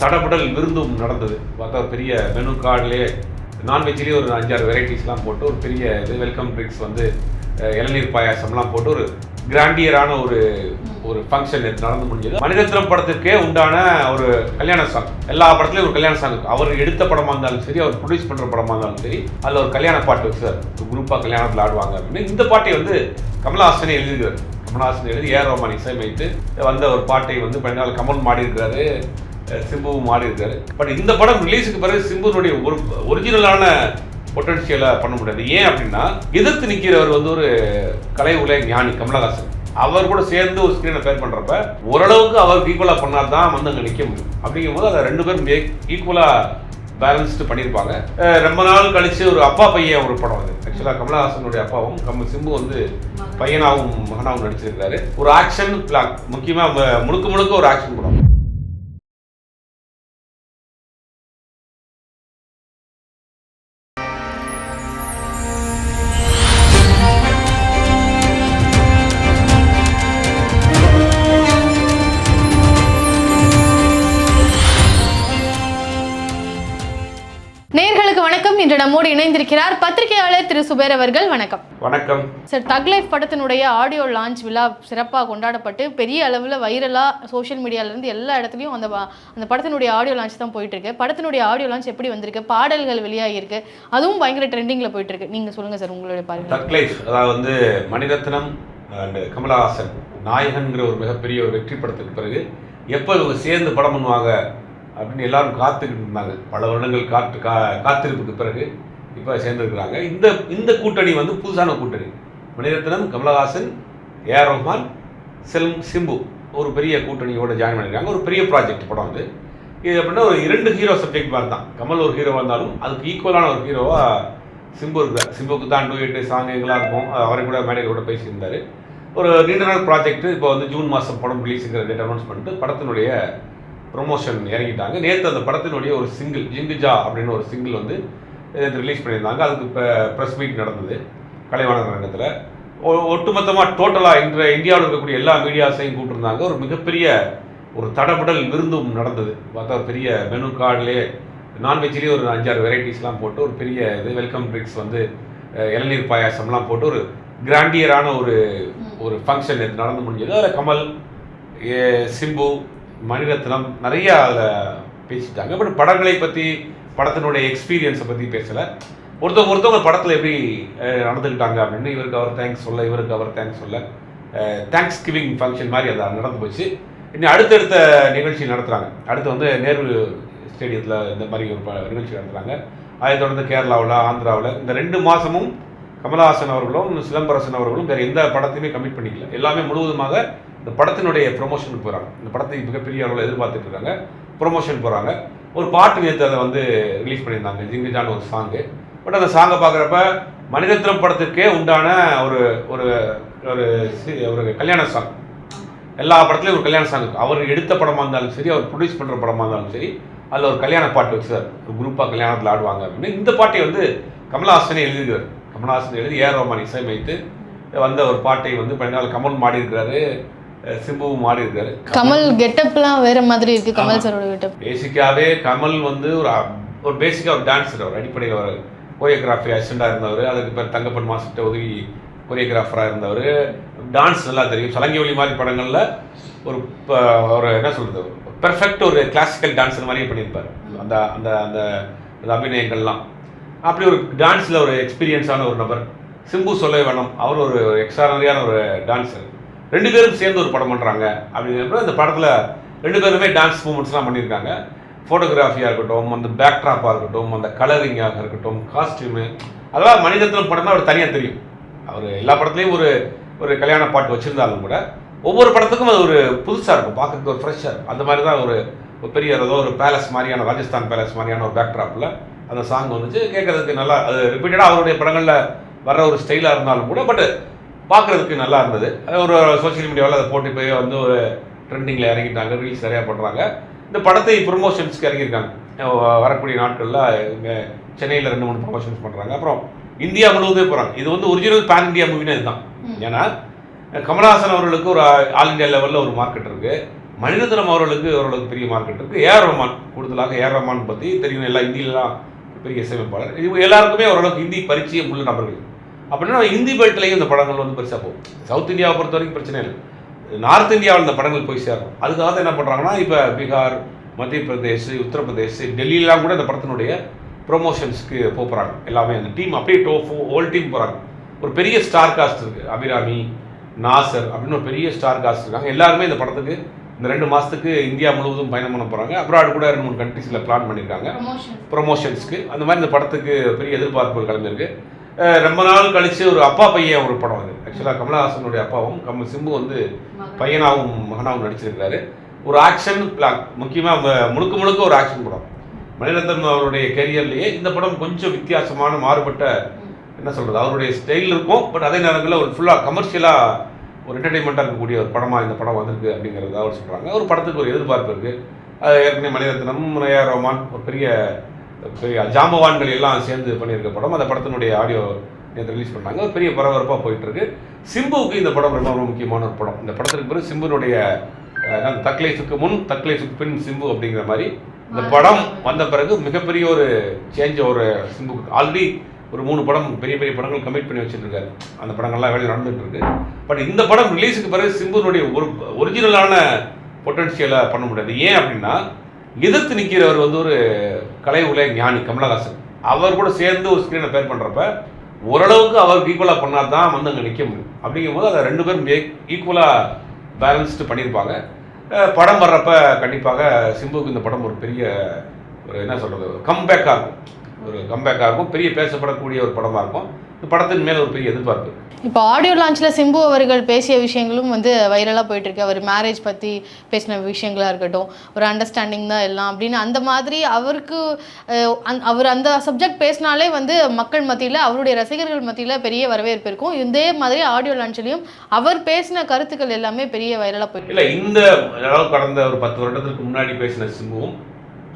தடபுடல் விருந்தும் நடந்தது. பார்த்தா ஒரு பெரிய மெனு கார்டிலே நான்வெஜ்லேயே ஒரு அஞ்சாறு வெரைட்டிஸ்லாம் போட்டு ஒரு பெரிய இது வெல்கம் ட்ரிங்க்ஸ் வந்து இளநீர் பாயாசம்லாம் போட்டு ஒரு கிராண்டியரான ஒரு ஒரு ஃபங்க்ஷன் நடந்து முடிஞ்சது. மணிரத்னம் படத்துக்கே உண்டான ஒரு கல்யாண சாங் எல்லா படத்துலையும் ஒரு கல்யாண சாங் அவர் எடுத்த படமாக இருந்தாலும் சரி அவர் ப்ரொடியூஸ் பண்ணுற படமாக இருந்தாலும் சரி அதில் ஒரு கல்யாண பாட்டு சார் குரூப்பாக கல்யாணத்தில் ஆடுவாங்க அப்படின்னு. இந்த பாட்டை வந்து கமலஹாசனே எழுதுகிறார் கமலஹாசன் எழுதி ஏ. ரோமான் இசையமைத்து வந்த ஒரு பாட்டை வந்து பின்னால் கமல் மாடி இருக்கிறாரு சிம்புவும் மாறி இருக்காரு பட் இந்த படம் ரிலீஸுக்கு பிறகு சிம்புனுடைய ஒரு ஒரிஜினலான பொட்டன்ஷியலாக பண்ண முடியாது. ஏன் அப்படின்னா எதிர்த்து நிற்கிறவர் வந்து ஒரு கலை உலக ஞானி கமலஹாசன். அவர் கூட சேர்ந்து ஒரு ஸ்க்ரீனை பேர் பண்ணுறப்ப ஓரளவுக்கு அவருக்கு ஈக்குவலாக பண்ணால் தான் வந்து அங்கே நிற்க முடியும். அப்படிங்கும்போது அதை ரெண்டு பேரும் ஈக்குவலாக பேலன்ஸ்டு பண்ணியிருப்பாங்க. ரொம்ப நாள் கழித்து ஒரு அப்பா பையன் ஒரு படம் அது. ஆக்சுவலாக கமலஹாசனுடைய அப்பாவும் கம் சிம்பு வந்து பையனாகவும் மகனாகவும் நடிச்சிருக்காரு ஒரு ஆக்ஷன் பிளாக் முக்கியமாக முழுக்க முழுக்க ஒரு ஆக்ஷன் படம். இன்று நம்மோடு இணைந்திருக்கிறார் பத்திரிகையாளர் திரு சுபேர் அவர்கள். வணக்கம். வணக்கம். சார் தக் லைஃப் படத்தினுடைய ஆடியோ லான்ச் விழா சிறப்பாக கொண்டாடப்பட்டு பெரிய அளவில் வைரலாக சோஷியல் மீடியாவிலேருந்து எல்லா இடத்துலையும் அந்த அந்த படத்தினுடைய ஆடியோ லான்ச் தான் போயிட்டு இருக்கு படத்தினுடைய ஆடியோ லான்ச் எப்படி வந்திருக்கு? பாடல்கள் வெளியாகிருக்கு அதுவும் பயங்கர ட்ரெண்டிங்கில் போயிட்டு இருக்கு நீங்கள் சொல்லுங்கள் சார் உங்களுடைய பார்வை. தக் லைஃப் அதாவது வந்து மணிரத்னம் அண்ட் கமலஹாசன் நாயகன்கிற ஒரு மிகப்பெரிய ஒரு வெற்றி படத்துக்கு பிறகு எப்போ இவங்க சேர்ந்து படம் பண்ணுவாங்க அப்படின்னு எல்லாரும் காத்துக்கிட்டு இருந்தாங்க. பல வருடங்கள் காத்து கா காத்திருப்புக்கு பிறகு இப்போ சேர்ந்துருக்குறாங்க. இந்த இந்த கூட்டணி வந்து புதுசான கூட்டணி. மணிரத்னம் கமலஹாசன் ஏஆர் ரஹ்மான் செல்ம் சிம்பு ஒரு பெரிய கூட்டணியோட ஜாயின் பண்ணியிருக்காங்க ஒரு பெரிய ப்ராஜெக்ட் படம் வந்து இது எப்படின்னா ஒரு இரண்டு ஹீரோ சப்ஜெக்ட் மாதிரி தான் கமல் ஒரு ஹீரோவாக இருந்தாலும் அதுக்கு ஈக்குவலான ஒரு ஹீரோவாக சிம்பு இருக்கிறார். சிம்புக்கு தான் டூ சாங் எங்கெல்லாம் இருக்கும் அவரை கூட மேடையில் கூட பேசியிருந்தார். ஒரு நீண்ட நாள் ப்ராஜெக்ட் இப்போ வந்து ஜூன் மாதம் படம் ரிலீஸுங்கிற டேட் அனௌன்ஸ் பண்ணிட்டு படத்தினுடைய ப்ரொமோஷன் இறங்கிட்டாங்க. நேற்று அந்த படத்தினுடைய ஒரு சிங்கிள் ஜிங்குஜா அப்படின்னு ஒரு சிங்கிள் வந்து நேற்று ரிலீஸ் பண்ணியிருந்தாங்க. அதுக்கு இப்போ ப்ரெஸ் மீட் நடந்தது கலைவாணர் ரங்கத்தில் ஒட்டுமொத்தமாக டோட்டலாக இன்ற இந்தியாவில் இருக்கக்கூடிய எல்லா மீடியாஸையும் கூப்பிட்டுருந்தாங்க. ஒரு மிகப்பெரிய ஒரு தடபுடல் விருந்தும் நடந்தது. பார்த்தா ஒரு பெரிய மெனு கார்டுலேயே நான்வெஜ்லேயே ஒரு அஞ்சாறு வெரைட்டிஸ்லாம் போட்டு ஒரு பெரிய இது வெல்கம் ட்ரிங்க்ஸ் வந்து இளநீர் பாயாசம்லாம் போட்டு ஒரு கிராண்டியரான ஒரு ஒரு ஃபங்க்ஷன் நடந்து முடிஞ்சது. அதில் கமல் சிம்பு மணிரத்னம் நிறைய அதில் பேசிட்டாங்க. பட் படங்களை பற்றி படத்தினுடைய எக்ஸ்பீரியன்ஸை பற்றி பேசலை. ஒருத்தவங்க ஒருத்தவங்க படத்தில் எப்படி நடந்துக்கிட்டாங்க அப்படின்னு இவருக்கு அவர் தேங்க்ஸ் சொல்ல இவருக்கு அவர் தேங்க்ஸ் சொல்ல. தேங்க்ஸ் கிவிங் ஃபங்க்ஷன் மாதிரி அது நடந்து போச்சு. இன்னும் அடுத்தடுத்த நிகழ்ச்சி நடத்துகிறாங்க அடுத்து வந்து நேரு ஸ்டேடியத்தில் இந்த மாதிரி ஒரு ப- நிகழ்ச்சி நடத்துகிறாங்க அதை தொடர்ந்து கேரளாவில் ஆந்திராவில் இந்த ரெண்டு மாதமும் கமலஹாசன் அவர்களும் சிலம்பரசன் அவர்களும் வேறு எந்த படத்தையுமே கமிட் பண்ணிக்கல. எல்லாமே முழுவதுமாக இந்த படத்தினுடைய ப்ரொமோஷனுக்கு போகிறாங்க இந்த படத்தை மிகப்பெரிய அளவில் எதிர்பார்த்துட்டு இருக்காங்க ப்ரொமோஷன் போகிறாங்க ஒரு பாட்டு நேற்று அதை வந்து ரிலீஸ் பண்ணியிருந்தாங்க. ஜிங்குஜான் ஒரு சாங்கு பட் அந்த சாங்கை பார்க்குறப்ப மணிரத்னம் படத்துக்கே உண்டான ஒரு ஒரு ஒரு ஒரு கல்யாண சாங் எல்லா படத்துலையும் ஒரு கல்யாண சாங் அவர் எடுத்த படமாக இருந்தாலும் சரி அவர் ப்ரொடியூஸ் பண்ணுற படமாக இருந்தாலும் சரி அதில் ஒரு கல்யாண பாட்டு வச்சு சார் ஒரு குரூப்பாக கல்யாணத்தில் ஆடுவாங்க அப்படின்னு. இந்த பாட்டை வந்து கமலஹாசனே எழுதியிருக்கார். கமலஹாசன் எழுதி ஏ ரோமான் இசையமைத்து வந்த ஒரு பாட்டை வந்து பின்னால் கமல் மாடி இருக்கிறாரு சிம்புவும் மாடி இருக்காரு. கமல் கெட்டப்லாம் வேற மாதிரி இருக்கு கமல் சாரோட கெட்டப் பேசிக்காவே கமல் வந்து ஒரு ஒரு பேசிக்காக ஒரு டான்ஸர் அவர் அடிப்படையில் அவர். கோரியோகிராஃபி அசிஸ்டண்டாக இருந்தவர் அதுக்கு பேர் தங்கப்பன் மாஸ்டர் உதவி கோரியோகிராஃபராக இருந்தவர். டான்ஸ் நல்லா தெரியும். சலங்கி ஒளி மாதிரி படங்களில் ஒரு ஒரு என்ன சொல்கிறது பெர்ஃபெக்ட் ஒரு கிளாசிக்கல் டான்ஸர் மாதிரியே பண்ணியிருப்பார். அந்த அந்த அந்த அந்த அபிநயங்கள்லாம். அப்படி ஒரு டான்ஸில் ஒரு எக்ஸ்பீரியன்ஸான ஒரு நபர். சிம்பு சொல்ல வேணும். அவர் ஒரு எக்ஸ்ட்ரானரியான ஒரு டான்ஸர் ரெண்டு பேரும் சேர்ந்து ஒரு படம் பண்ணுறாங்க அப்படிங்கிறப்ப அந்த படத்தில் ரெண்டு பேருமே டான்ஸ் மூமெண்ட்ஸ்லாம் பண்ணியிருக்காங்க. ஃபோட்டோகிராஃபியாக இருக்கட்டும் அந்த பேக்ட்ராப்பாக இருக்கட்டும் அந்த கலரிங்காக இருக்கட்டும் காஸ்டியூமு அதெல்லாம் மனிதத்தில் படம்னா அவர் தனியாக தெரியும். அவர் எல்லா படத்துலையும் ஒரு ஒரு கல்யாண பாட்டு வச்சுருந்தாலும் கூட ஒவ்வொரு படத்துக்கும் அது ஒரு புதுசாக இருக்கும். பார்க்கறதுக்கு ஒரு ஃப்ரெஷ்ஷாக இருக்கும். அந்த மாதிரி தான் ஒரு பெரிய ஏதோ ஒரு பேலஸ் மாதிரியான ராஜஸ்தான் பேலஸ் மாதிரியான ஒரு பேக்ட்ராப்பில் அந்த சாங் வந்துச்சு. கேட்குறதுக்கு நல்லா அது ரிப்பீட்டடாக அவருடைய படங்களில் வர்ற ஒரு ஸ்டைலாக இருந்தாலும் கூட பட் பார்க்குறதுக்கு நல்லா இருந்தது. ஒரு சோஷியல் மீடியாவில் அதை போட்டு போய் வந்து ஒரு ட்ரெண்டிங்கில் இறங்கிட்டாங்க ரீல்ஸ் நிறையா பண்ணுறாங்க இந்த படத்தை ப்ரொமோஷன்ஸ்க்கு இறங்கியிருக்காங்க. வரக்கூடிய நாட்களில் இங்கே சென்னையில் ரெண்டு மூணு ப்ரொமோஷன்ஸ் பண்ணுறாங்க அப்புறம் இந்தியா முழுவதே போகிறாங்க இது வந்து ஒரிஜினல் பேன் இந்தியா மூவினா இதுதான். ஏன்னா கமலஹாசன் அவர்களுக்கு ஒரு ஆல் இந்தியா லெவலில் ஒரு மார்க்கெட் இருக்குது மணிரத்னம் அவர்களுக்கு ஓரளவுக்கு பெரிய மார்க்கெட் இருக்குது ஏஆர் ரஹ்மான் கூடுதலாக ஏஆர் ரஹ்மான் பற்றி தெரியும். எல்லாம் இந்தியிலலாம் பெரிய இசையமைப்பாளர் இவங்க எல்லாருக்குமே ஓரளவுக்கு ஹிந்தி பரிச்சயம் உள்ள நபர்கள். அப்படின்னா ஹிந்தி பெல்ட்லேயும் இந்த படங்கள் வந்து பெருசாக போகும். சவுத் இந்தியாவை பொறுத்த வரைக்கும் பிரச்சனை இல்லை. நார்த் இந்தியாவில் இந்த படங்கள் போய் சேரும் அதுக்காக தான் என்ன பண்ணுறாங்கன்னா இப்போ பீகார் மத்திய பிரதேஷ் உத்தரப்பிரதேஷ் டெல்லியெலாம் கூட இந்த படத்தினுடைய ப்ரொமோஷன்ஸ்க்கு போகிறாங்க எல்லாமே அந்த டீம் அப்படியே டோ ஹோல் டீம் போகிறாங்க ஒரு பெரிய ஸ்டார் காஸ்ட் இருக்குது அபிராமி நாசர் அப்படின்னு ஒரு பெரிய ஸ்டார் காஸ்ட் இருக்காங்க. எல்லாருமே இந்த படத்துக்கு இந்த ரெண்டு மாதத்துக்கு இந்தியா முழுவதும் பயணம் பண்ண போகிறாங்க அப்ராட் கூட ரெண்டு மூணு கண்ட்ரீஸில் பிளான் பண்ணியிருக்காங்க ப்ரொமோஷன்ஸ்க்கு அந்த மாதிரி இந்த படத்துக்கு பெரிய எதிர்பார்ப்புகள் கிளம்பியிருக்கு. ரொம்ப நாள் கழிச்சு ஒரு அப்பா பையன் ஒரு படம் அது ஆக்சுவலாக கமலஹாசனுடைய அப்பாவும் கம் சிம்பு வந்து பையனாகவும் மகனாகவும் நடிச்சிருக்கிறாரு. ஒரு ஆக்ஷன் முக்கியமாக முழுக்க முழுக்க ஒரு ஆக்ஷன் படம். மணிரத்னம் அவருடைய கெரியர்லேயே இந்த படம் கொஞ்சம் வித்தியாசமான மாறுபட்ட என்ன சொல்கிறது அவருடைய ஸ்டைல் இருக்கும். பட் அதே நேரங்களில் ஒரு ஃபுல்லாக கமர்ஷியலாக ஒரு என்டர்டைன்மெண்ட்டாக இருக்கக்கூடிய ஒரு படமாக இந்த படம் வந்திருக்கு அப்படிங்கிறத அவர் சொல்கிறாங்க ஒரு படத்துக்கு ஒரு எதிர்பார்ப்பு இருக்குது அது ஏற்கனவே மணிரத்னம் ஏஆர் ரஹ்மான் ஒரு பெரிய பெரிய ஜாம்பவான்கள் எல்லாம் சேர்ந்து பண்ணியிருக்க படம் அந்த படத்தினுடைய ஆடியோ நேற்று ரிலீஸ் பண்ணாங்க பெரிய பரபரப்பாக போயிட்டு இருக்கு சிம்புவுக்கு இந்த படம் ரொம்ப ரொம்ப முக்கியமான ஒரு படம். இந்த படத்துக்கு பிறகு சிம்புனுடைய தக்லைஃபுக்கு முன் தக்லைஃபுக்கு பின் சிம்பு அப்படிங்கிற மாதிரி இந்த படம் வந்த பிறகு மிகப்பெரிய ஒரு சேஞ்ச் ஒரு சிம்புக்கு. ஆல்ரெடி ஒரு மூணு படம் பெரிய பெரிய படங்கள் கமிட் பண்ணி வச்சுருக்காரு. அந்த படங்கள்லாம் வேலை நடந்துட்டு இருக்கு. பட் இந்த படம் ரிலீஸுக்கு பிறகு சிம்புனுடைய ஒரு ஒரிஜினலான பொட்டன்ஷியலை பண்ண முடியாது. ஏன் அப்படின்னா எதிர்த்து நிற்கிறவர் வந்து ஒரு கலை உலக ஞானி கமலஹாசன். அவர் கூட சேர்ந்து ஒரு ஸ்க்ரீனை பேர் பண்ணுறப்ப ஓரளவுக்கு அவருக்கு ஈக்குவலாக பண்ணால் தான் வந்து அங்கே நிற்க முடியும். அப்படிங்கும்போது அதை ரெண்டு பேரும் ஈக்குவலாக பேலன்ஸ்டு பண்ணியிருப்பாங்க படம் வர்றப்ப கண்டிப்பாக சிம்புவுக்கு இந்த படம் ஒரு பெரிய ஒரு என்ன சொல்கிறது கம்பேக்காக இருக்கும். ஒரு கம்பேக்காக இருக்கும். பெரிய பேசப்படக்கூடிய ஒரு படமாக இருக்கும். படத்தின் மேலே ஒரு பெரிய எதிர்பார்ப்பு. இப்போ ஆடியோ லான்ச்சில் சிம்பு அவர்கள் பேசிய விஷயங்களும் வந்து வைரலாக போயிட்டு இருக்கு அவர் மேரேஜ் பற்றி பேசின விஷயங்களாக இருக்கட்டும் ஒரு அண்டர்ஸ்டாண்டிங் தான் எல்லாம் அப்படின்னு. அந்த மாதிரி அவருக்கு அவர் அந்த சப்ஜெக்ட் பேசினாலே வந்து மக்கள் மத்தியில் அவருடைய ரசிகர்கள் மத்தியில் பெரிய வரவேற்பு இருக்கும். இதே மாதிரி ஆடியோ லான்ச்லேயும் அவர் பேசின கருத்துக்கள் எல்லாமே பெரிய வைரலாக போயிட்டு இல்லை இந்த அதாவது கடந்த ஒரு பத்து வருடத்துக்கு முன்னாடி பேசின சிம்புவும்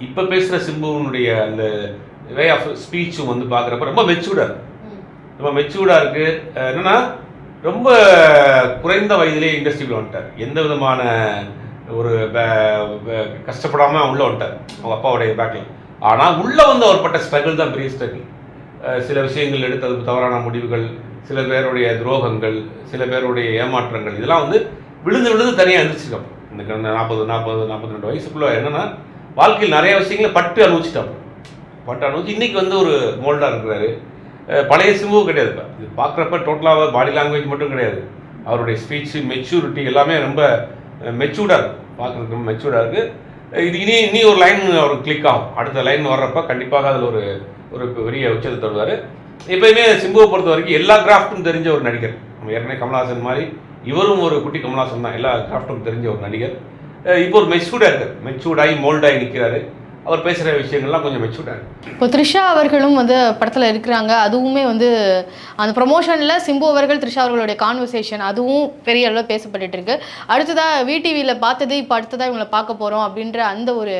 இப்போ பேசுகிற சிம்புவனுடைய அந்த வே ஆஃப் ஸ்பீச்சும் வந்து பார்க்குறப்ப ரொம்ப மெச்சூர்டாக ரொம்ப மெச்சூர்டாக இருக்குது என்னென்னா ரொம்ப குறைந்த வயதிலே இண்டஸ்ட்ரியில் வந்துட்டார். எந்த விதமான ஒரு கஷ்டப்படாமல் உள்ளே வந்துட்டார். அவங்க அப்பாவுடைய பேக்கில் ஆனால் உள்ளே வந்து அவர் பட்ட ஸ்ட்ரகிள் தான் பெரிய ஸ்ட்ரகிள் சில விஷயங்கள் எடுத்தது தவறான முடிவுகள் சில பேருடைய துரோகங்கள் சில பேருடைய ஏமாற்றங்கள் இதெல்லாம் வந்து விழுந்து விழுந்து தனியாக எழுந்திரிச்சிருக்கோம் இந்த கடந்த நாற்பது நாற்பது நாற்பத்தி ரெண்டு வயசுக்குள்ளே என்னென்னா வாழ்க்கையில் நிறைய விஷயங்களை பட்டு அனுபவிச்சிட்டோம் பட்டு அனுபவிச்சு இன்றைக்கி வந்து ஒரு மோல்டாக இருக்கிறாரு. பழைய சிம்புவும் கிடையாது இப்போ. இது பார்க்குறப்ப டோட்டலாக பாடி லாங்குவேஜ் மட்டும் கிடையாது. அவருடைய ஸ்பீச்சு மெச்சூரிட்டி எல்லாமே ரொம்ப மெச்சூர்டாக இருக்குது பார்க்குறதுக்கு ரொம்ப மெச்சூர்டாக இருக்குது இது இனி இனி ஒரு லைன் அவருக்கு கிளிக் ஆகும். அடுத்த லைன் வர்றப்ப கண்டிப்பாக அதில் ஒரு ஒரு பெரிய உச்சத்தை தருவார். எப்பயுமே சிம்புவை பொறுத்த வரைக்கும் எல்லா கிராஃப்ட்டும் தெரிஞ்ச ஒரு நடிகர். நம்ம ஏற்கனவே கமல்ஹாசன் மாதிரி இவரும் ஒரு குட்டி கமல்ஹாசன் தான். எல்லா கிராஃப்ட்டும் தெரிஞ்ச ஒரு நடிகர். இப்போ ஒரு மெச்சூர்டாக இருக்கார். மெச்சூர்டாகி மோல்டாகி நிற்கிறாரு அவர் பேசுகிற விஷயங்கள்லாம் கொஞ்சம் மெச்சூர்டாக இப்போ த்ரிஷா அவர்களும் வந்து படத்தில் இருக்கிறாங்க. அதுவுமே வந்து அந்த ப்ரொமோஷனில் சிம்பு அவர்கள் த்ரிஷா அவர்களுடைய கான்வர்சேஷன் அதுவும் பெரிய அளவில் பேசப்பட்டுட்டு இருக்கு. அடுத்ததாக விடிவியில் பார்த்தது இப்போ அடுத்ததாக இவங்களை பார்க்க போகிறோம் அப்படின்ற அந்த ஒரு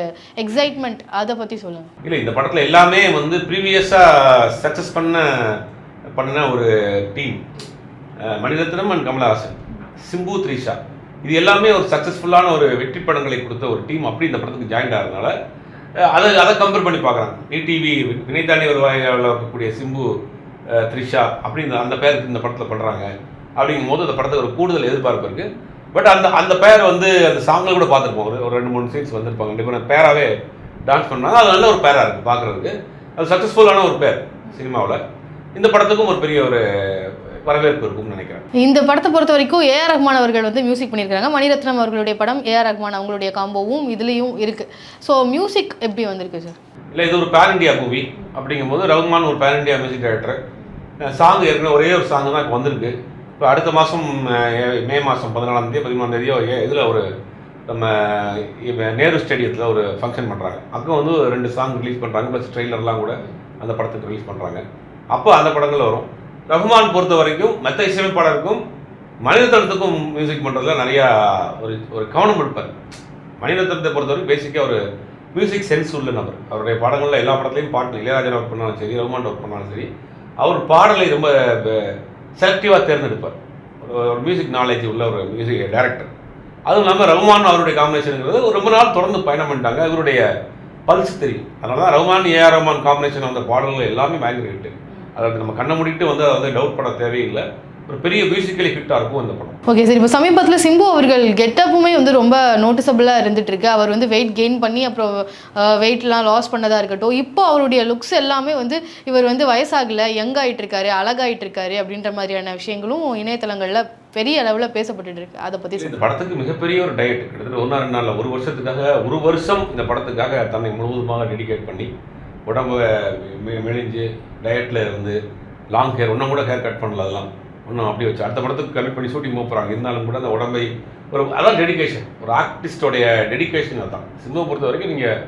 எக்ஸைட்மெண்ட் அதை பற்றி சொல்லுங்கள் இல்லை இந்த படத்தில் எல்லாமே வந்து ப்ரீவியஸாக சக்ஸஸ் பண்ண பண்ண ஒரு டீம் மணிரத்னம் அண்ட் கமலஹாசன். சிம்பு த்ரிஷா. இது எல்லாமே ஒரு சக்ஸஸ்ஃபுல்லான ஒரு வெற்றி படங்களை கொடுத்த ஒரு டீம் அப்படி இந்த படத்துக்கு ஜாயின் ஆகிறதுனால அதை அதை கம்பேர் பண்ணி பார்க்குறாங்க. டிடிவி வினைத்தாண்டி ஒரு இருக்கக்கூடிய சிம்பு த்ரிஷா அப்படி அந்த பேருக்கு இந்த படத்தில் பண்ணுறாங்க அப்படிங்கும் போது அந்த படத்துக்கு ஒரு கூடுதல் எதிர்பார்ப்பு இருக்குது பட் அந்த அந்த பேர் வந்து அந்த சாங்கில் கூட பார்த்துருப்போம். ஒரு ஒரு ரெண்டு மூணு சீன்ஸ் வந்திருப்பாங்க. கண்டிப்பாக பேராகவே டான்ஸ் பண்ணாங்க அது நல்ல ஒரு பேராக இருக்குது பார்க்குறதுக்கு. அது சக்ஸஸ்ஃபுல்லான ஒரு பேர் சினிமாவில் இந்த படத்துக்கும் ஒரு பெரிய ஒரு வரவேற்பு இருக்கும்னு நினைக்கிறேன். இந்த படத்தை பொறுத்த வரைக்கும் ஏஆர் ரஹ்மான் அவர்கள் வந்து மியூசிக் பண்ணியிருக்காங்க மணிரத்னம் அவர்களுடைய படம் ஏஆர் ரஹ்மான் அவங்களுடைய காம்போவும் இதுலேயும் இருக்குது ஸோ மியூசிக் எப்படி வந்திருக்கு சார் இல்லை இது ஒரு பேன் இண்டியா மூவி அப்படிங்கும்போது ரகுமான் ஒரு pan India music director song ஏற்கனவே ஒரே ஒரு சாங் தான் இப்போ வந்திருக்கு. இப்போ அடுத்த மாதம் மே மாதம் பதினாலாம் தேதி பதிமூணாம் தேதியோ இதில் ஒரு நம்ம இப்ப நேரு ஸ்டேடியத்தில் ஒரு ஃபங்க்ஷன் பண்ணுறாங்க அங்கே வந்து ஒரு ரெண்டு சாங் ரிலீஸ் பண்ணுறாங்க ப்ளஸ் ட்ரெய்லர்லாம் கூட அந்த படத்துக்கு ரிலீஸ் பண்ணுறாங்க அப்போ அந்த படங்கள் வரும். ரகுமான் பொறுத்த வரைக்கும் மற்ற இசையமைப்பாளருக்கும் மணிரத்னத்துக்கும் மியூசிக் பண்ணுறதுல நிறையா ஒரு ஒரு கவனம் எடுப்பார் மணிரத்னத்தை பொறுத்தவரைக்கும் பேசிக்காக ஒரு மியூசிக் சென்ஸ் உள்ள நபர். அவருடைய பாடங்களில் எல்லா படத்துலையும் பாட்டு இளையராஜன் ஒர்க் பண்ணாலும் சரி ரகுமான் ஒர்க் பண்ணாலும் சரி அவர் பாடலை ரொம்ப செலக்டிவாக தேர்ந்தெடுப்பார். ஒரு மியூசிக் நாலேஜ் உள்ள ஒரு மியூசிக் டைரக்டர் அதுவும் இல்லாமல் ரகுமான் அவருடைய காம்பினேஷனுங்கிறது ரொம்ப நாள் தொடர்ந்து பயணம் பண்ணிட்டாங்க. இவருடைய பல்ஸ் தெரியும். அதனால தான் ரகுமான் ஏஆர் ரகுமான் காம்பினேஷன் வந்த பாடல்கள் எல்லாமே பயங்கர அதாவது நம்ம கண்ணை மூடிட்டு வந்து அதை வந்து டவுட் பண்ண தேவையில்லை. ஒரு பெரிய மியூசிக்கலி ஹிட்டாக இருக்கும் அந்த படம். ஓகே சார் இப்போ சமீபத்தில் சிம்பு அவர்கள் கெட்டப்புமே வந்து ரொம்ப நோட்டிசபிளாக இருந்துட்டு இருக்கு அவர் வந்து வெயிட் கெயின் பண்ணி அப்புறம் வெயிட்லாம் லாஸ் பண்ணதா இருக்கட்டும். இப்போ அவருடைய லுக்ஸ் எல்லாமே வந்து இவர் வந்து வயசாகல யங் ஆயிட்டு இருக்காரு அழகாயிட்டு இருக்காரு அப்படின்ற மாதிரியான விஷயங்களும் இணையதளங்களில் பெரிய அளவில் பேசப்பட்டுட்டு இருக்கு அதை பற்றி இந்த படத்துக்கு மிகப்பெரிய ஒரு டயட் கிட்டத்தட்ட ஒன்றா ரெண்டு நாளில் ஒரு வருஷத்துக்காக ஒரு வருஷம் இந்த படத்துக்காக தன்னை முழுவதுமாக டெடிகேட் பண்ணி உடம்பு மெலிஞ்சு டயட்டில் இருந்து லாங் ஹேர் ஒன்றும் கூட ஹேர் கட் பண்ணல அதெல்லாம். ஒன்றும் அப்படி வச்சு அடுத்த படத்துக்கு கமிட் பண்ணி ஷூட்டிங் போகிறாங்க இருந்தாலும் கூட அந்த உடம்பை ஒரு அதான் டெடிகேஷன் ஒரு ஆர்டிஸ்டோடைய டெடிகேஷன் அதுதான். சிம்புவை பொறுத்த வரைக்கும் நீங்கள்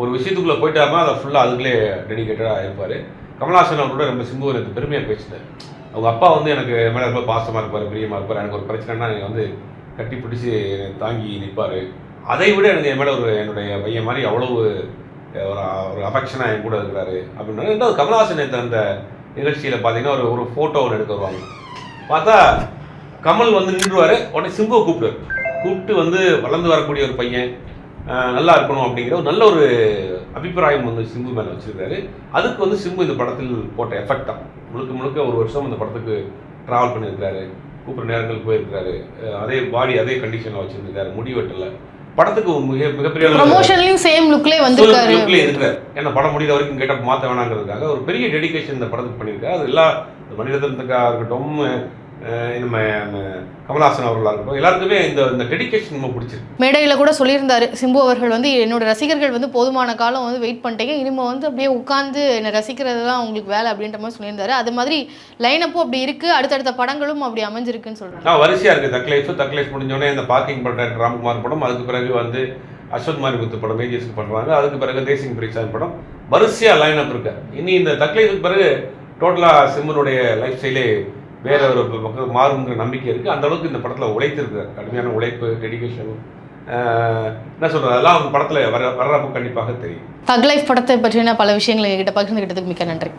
ஒரு விஷயத்துக்குள்ளே போயிட்டாருன்னா அதை ஃபுல்லாக அதுக்குள்ளே டெடிகேட்டடாக இருப்பார். கமல்ஹாசன் அவரோட ரொம்ப சிம்பு எனக்கு பெருமையாக பேசினார் அவங்க அப்பா வந்து எனக்கு என் மேலே ரொம்ப பாசமாக இருப்பார் பிரியமாக இருப்பார். எனக்கு ஒரு பிரச்சனைனா எனக்கு வந்து கட்டி பிடிச்சி தாங்கி நிற்பார் அதை விட எனக்கு என் மேலே ஒரு என்னுடைய பையன் மாதிரி அவ்வளவு ஒரு ஒரு அஃபெக்ஷனாக என் கூட இருக்கிறாரு அப்படின்னா ரெண்டாவது கமல்ஹாசன் நேற்று அந்த நிகழ்ச்சியில் பார்த்தீங்கன்னா ஒரு ஒரு ஃபோட்டோ ஒன்று எடுக்க வருவாங்க. பார்த்தா கமல் வந்து நின்றுவார் உடனே சிம்புவை கூப்பிடுவார். கூப்பிட்டு வந்து வளர்ந்து வரக்கூடிய ஒரு பையன் நல்லா இருக்கணும் அப்படிங்கிற ஒரு நல்ல ஒரு அபிப்பிராயம் வந்து சிம்பு மேலே வச்சுருக்காரு. அதுக்கு வந்து சிம்பு இந்த படத்தில் போட்ட எஃபெக்ட் தான். முழுக்க முழுக்க ஒரு வருஷம் இந்த படத்துக்கு ட்ராவல் பண்ணியிருக்காரு. கூப்பிட்ற நேரங்கள் போயிருக்காரு. அதே பாடி அதே கண்டிஷனில் வச்சுருந்துருக்காரு. முடி வெட்டல. படத்துக்கு மிக மிகப்பெரிய ப்ரொமோஷன்லையும் சேம் லுக்லேயே வந்திருக்காரு. லுக்லேயே இருக்கிறார். ஏன்னா படம் முடிகிற வரைக்கும் கெட்டப் மாற்ற வேணாங்கிறதுக்காக ஒரு பெரிய டெடிகேஷன் இந்த படத்துக்கு பண்ணியிருக்காரு. அது எல்லா மணிரத்னத்துக்காக இருக்கட்டும் நம்ம கமல்ஹாசன் அவர்களாக இருக்கட்டும் எல்லாருக்குமே இந்த இந்த டெடிகேஷன் ரொம்ப பிடிச்சிருக்கு. மேடையில் கூட சொல்லியிருந்தாரு சிம்பு அவர்கள் வந்து என்னோட ரசிகர்கள் வந்து போதுமான காலம் வந்து வெயிட் பண்ணிட்டீங்க இனிமே வந்து அப்படியே உட்காந்து என்னை ரசிக்கிறது தான் உங்களுக்கு வேலை அப்படின்ற மாதிரி சொல்லியிருந்தாரு. அது மாதிரி லைனப்பும் அப்படி இருக்கு அடுத்தடுத்த படங்களும் அப்படி அமைஞ்சிருக்குன்னு ஆ வரிசையாக இருக்குது தக்லைஃப் தக்லைஃப் முடிஞ்சோடனே இந்த பார்க்கிங் பண்ற ராம்குமார் படம் அதுக்கு பிறகு வந்து அஸ்வத் மாரிமுத்து படம் மேஜர்ஸ்க்கு பண்ணுறாங்க அதுக்கு பிறகு தேசிங் பிரிச்சான் படம். வரிசையாக லைன் அப் இருக்கு. இனி இந்த தக்லைஃபுக்கு பிறகு டோட்டலாக சிம்மனுடைய லைஃப் ஸ்டைலே வேற ஒரு பக்கம் மாறுங்கிற நம்பிக்கை இருக்குது அந்த அளவுக்கு இந்த படத்தில் உழைத்திருக்கார் கடுமையான உழைப்பு டெடிக்கேஷன் என்ன சொல்கிறது அதெல்லாம் அவங்க படத்தில் வர வர்றப்போ கண்டிப்பாக தெரியும். தக் லைஃப் படத்தை பற்றின பல விஷயங்களை என்கிட்ட பகிர்ந்துகிட்டதுக்கு மிக்க நன்றி.